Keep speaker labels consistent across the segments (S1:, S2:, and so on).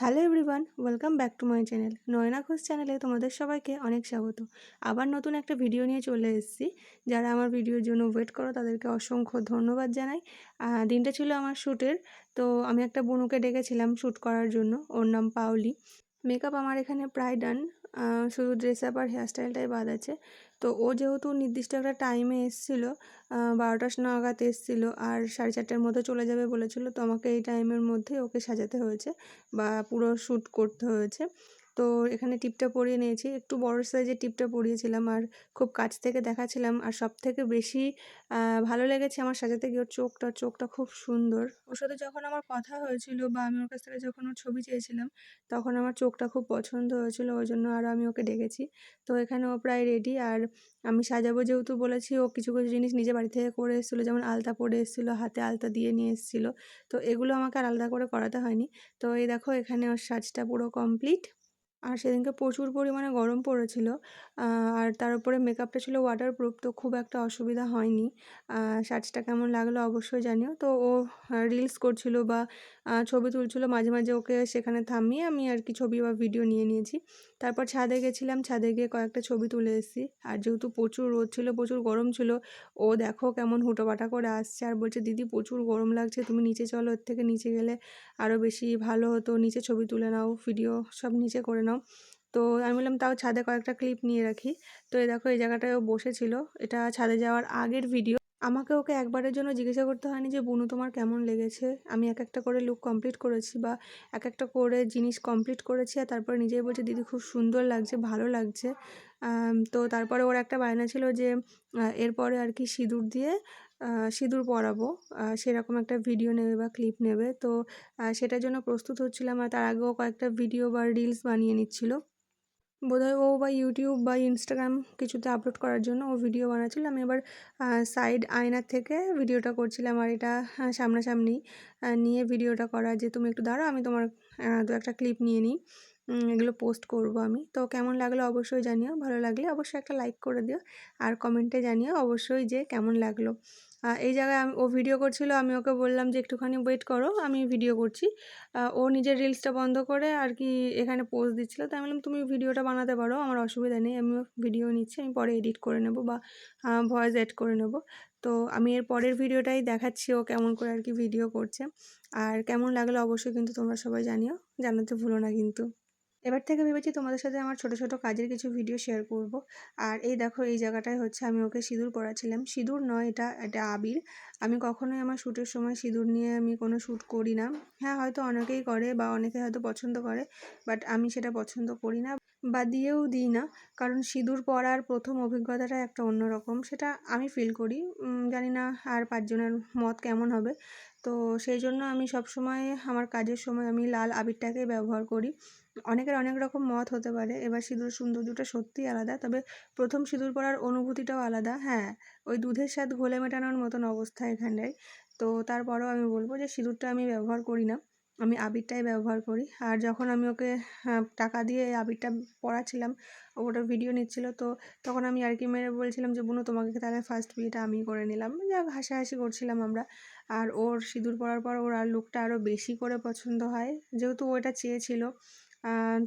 S1: Hello everyone, welcome back to my channel. Nayana Ghosh চ্যানেলে তোমাদের সবাইকে অনেক স্বাগত। আবার নতুন একটা ভিডিও নিয়ে চলে এসেছি। যারা আমার ভিডিওর জন্য ওয়েট করো, তাদেরকে অসংখ্য ধন্যবাদ জানাই। দিনটা ছিল আমার শ্যুটের। তো আমি একটা বনুকে ডেকেছিলাম শ্যুট করার জন্য। ওর নাম পাওলি। মেকআপ আমার এখানে প্রায় ডান শুধু ড্রেস আপ আর হেয়ারস্টাইলটাই বাদ আছে। তো ও যেহেতু নির্দিষ্ট একটা টাইমে এসেছিল বারোটার নাগাদ এসেছিল আর সাড়ে চারটার মধ্যে চলে যাবে বলেছিল, তো আমাকে এই টাইমের মধ্যে ওকে সাজাতে হয়েছে বা পুরো শ্যুট করতে হয়েছে। তো এখানে টিপটা পরিয়ে নিয়েছি। একটু বড় সাইজের টিপটা পরিয়েছিলাম আর খুব কাছ থেকে দেখাচ্ছিলাম আর সব থেকে বেশি ভালো লেগেছে আমার সাজাতে গিয়ে ওর চোখটা। চোখটা খুব সুন্দর। ওর সাথে যখন আমার কথা হয়েছিল বা আমি ওর কাছ থেকে যখন ওর ছবি চেয়েছিলাম, তখন আমার চোখটা খুব পছন্দ হয়েছিল। ওই জন্য আরও আমি ওকে ডেকেছি। তো এখানে ও প্রায় রেডি আর আমি সাজাবো যেহেতু বলেছি, ও কিছু কিছু জিনিস নিজে বাড়ি থেকে করে এসেছিল। যেমন আলতা পরে এসেছিল, হাতে আলতা দিয়ে নিয়ে এসেছিল। তো এগুলো আমাকে আর আলাদা করে করাতে হয়নি। তো এই দেখো এখানে ওর সাজটা পুরো কমপ্লিট আর সেদিনকে প্রচুর পরিমাণে গরম পড়েছিল। আর তার উপরে মেকআপটা ছিল ওয়াটারপ্রুফ তো খুব একটা অসুবিধা হয়নি। সাজটা কেমন লাগল অবশ্যই জানিও। তো ও রিলস করছিল বা ছবি তুলছিল, মাঝে মাঝে ওকে সেখানে থামিয়ে আমি আর কি ছবি বা ভিডিও নিয়ে নিয়েছি। তারপর ছাদে গেছিলাম, ছাদে গিয়ে কয়েকটা ছবি তুলে এসেছি। আর যেহেতু প্রচুর রোদ ছিল, প্রচুর গরম ছিল, ও দেখো কেমন হুটোপাটা করে আসছে। আর বলছে, দিদি, প্রচুর গরম লাগছে, তুমি নিচে চলো, এর থেকে নিচে গেলে আরও বেশি ভালো হতো। নিচে ছবি তুলে নাও ভিডিও সব নিচে করে নাও তো আমি বললাম, তাও ছাদে কয়েকটা ক্লিপ নিয়ে রাখি। তো এই দেখো, এই জায়গাটায় ও বসেছিল। এটা ছাদে যাওয়ার আগের ভিডিও। আমাকে ওকে একবারের জন্য জিজ্ঞাসা করতে হয়নি যে, বুনু, তোমার কেমন লেগেছে? আমি এক একটা করে লুক কমপ্লিট করেছি বা এক একটা করে জিনিস কমপ্লিট করেছি আর তারপরে নিজেই বলছে, দিদি, খুব সুন্দর লাগছে, ভালো লাগছে। তো তারপরে ওর একটা বায়না ছিল যে এরপরে আর কি সিঁদুর দিয়ে সিঁদুর পরাবো। সেরকম একটা ভিডিও নেবে বা ক্লিপ নেবে। তো সেটার জন্য প্রস্তুত হচ্ছিলাম আর তার আগেও কয়েকটা ভিডিও বা রিলস বানিয়ে নিচ্ছিল। বোধহয় ও বা ইউটিউব বা ইনস্টাগ্রাম কিছুতে আপলোড করার জন্য ও ভিডিও বানাচ্ছিল আমি এবার সাইড আয়নার থেকে ভিডিওটা করছিলাম আর এটা সামনাসামনি নিয়ে ভিডিওটা করা যে, তুমি একটু দাঁড়াও, আমি তোমার দু একটা ক্লিপ নিয়ে নিই। এগুলো পোস্ট করব আমি। তো কেমন লাগল অবশ্যই জানিও, ভালো লাগলে অবশ্যই একটা লাইক করে দিও। আর কমেন্টে জানিও অবশ্যই যে কেমন লাগল। এই জায়গায় আমি, ও ভিডিও করছিল, আমি ওকে বললাম যে একটুখানি ওয়েট করো, আমি ভিডিও করছি। ও নিজের রিলসটা বন্ধ করে আর কি এখানে পোস্ট দিচ্ছিল। তাই আমি বললাম, তুমি ভিডিওটা বানাতে পারো, আমার অসুবিধা নেই, আমিও ভিডিও নিচ্ছি, আমি পরে এডিট করে নেব বা ভয়েস এড করে নেব। তো আমি এর পরের ভিডিওটাই দেখাচ্ছি ও কেমন করে আর কি ভিডিও করছে। আর কেমন লাগল অবশ্যই কিন্তু তোমরা সবাই জানিও, জানাতে ভুলো না কিন্তু। এবার থেকে ভেবেছি তোমাদের সাথে আমার ছোট ছোট কাজের কিছু ভিডিও শেয়ার করব। আর এই দেখো, এই জায়গাটায় হচ্ছে আমি ওকে সিঁদুর পরাছিলাম সিঁদুর নয়, এটা এটা আবির। আমি কখনোই আমার শ্যুটের সময় সিঁদুর নিয়ে আমি কোনো শ্যুট করি না। হ্যাঁ হয়তো অনেকেই করে বা অনেকে হয়তো পছন্দ করে বাট আমি সেটা পছন্দ করি না বা দিয়েও দিই না। কারণ সিঁদুর পরার প্রথম অভিজ্ঞতাটা একটা অন্যরকম। সেটা আমি ফিল করি। জানি না আর পাঁচজনের মত কেমন হবে। তো সেই জন্য আমি সবসময় আমার কাজের সময় আমি লাল আবিরটাকেই ব্যবহার করি। অনেকের অনেক রকম মত হতে পারে, এবার সিঁদুর সৌন্দর্যটা সত্যিই আলাদা, তবে প্রথম সিঁদুর পরার অনুভূতিটাও আলাদা। হ্যাঁ ওই দুধের স্বাদ ঘোলে মেটানোর মতন অবস্থা এখানটায়। তো তারপরেও আমি বলব যে সিঁদুরটা আমি ব্যবহার করি না। আমি আবিরটাই ব্যবহার করি। আর যখন আমি ওকে হ্যাঁ, টাকা দিয়ে এই আবিরটা পরাচ্ছিলাম ও ওটা ভিডিও নিচ্ছিল তো তখন আমি আর কি মেরে বলছিলাম যে বুনু তোমাকে তাহলে ফার্স্ট বিয়েটা আমি করে নিলাম। যাক হাসাহাসি করছিলাম আমরা। আর ওর সিঁদুর পরার পর ওর আর লুকটা আরও বেশি করে পছন্দ হয়। যেহেতু ও এটা চেয়েছিল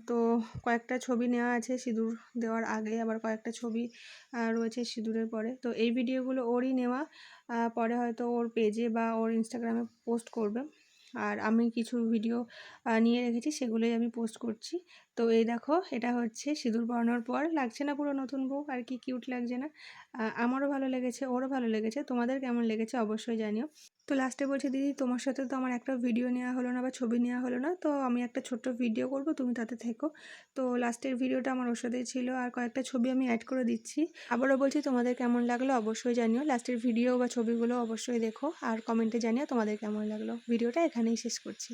S1: তো কয়েকটা ছবি নেওয়া আছে সিঁদুর দেওয়ার আগে আবার কয়েকটা ছবি রয়েছে সিঁদুরের পরে। তো এই ভিডিওগুলো ওরই নেওয়া পরে হয়তো ওর পেজে বা ওর ইনস্টাগ্রামে পোস্ট করবে। আর আমি কিছু ভিডিও নিয়ে রেখেছি, সেগুলোই আমি পোস্ট করছি। তো এই দেখো, এটা হচ্ছে সিঁদুর পরানোর পর। লাগছে না পুরো নতুন বউ? আর কি কিউট লাগছে না? আমারও ভালো লেগেছে, ওরও ভালো লেগেছে। তোমাদের কেমন লেগেছে অবশ্যই জানিও। তো লাস্টে বলছে, দিদি, তোমার সাথে তো আমার একটা ভিডিও নেওয়া হলো না বা ছবি নেওয়া হলো না, তো আমি একটা ছোট্ট ভিডিও করব, তুমি তাতে থেকো। তো লাস্টের ভিডিওটা আমার ওর সাথেই ছিল আর কয়েকটা ছবি আমি অ্যাড করে দিচ্ছি। আবারও বলছি, তোমাদের কেমন লাগল অবশ্যই জানিও। লাস্টের ভিডিও বা ছবিগুলো অবশ্যই দেখো আর কমেন্টে জানিও তোমাদের কেমন লাগল। ভিডিওটা এখানেই শেষ করছি।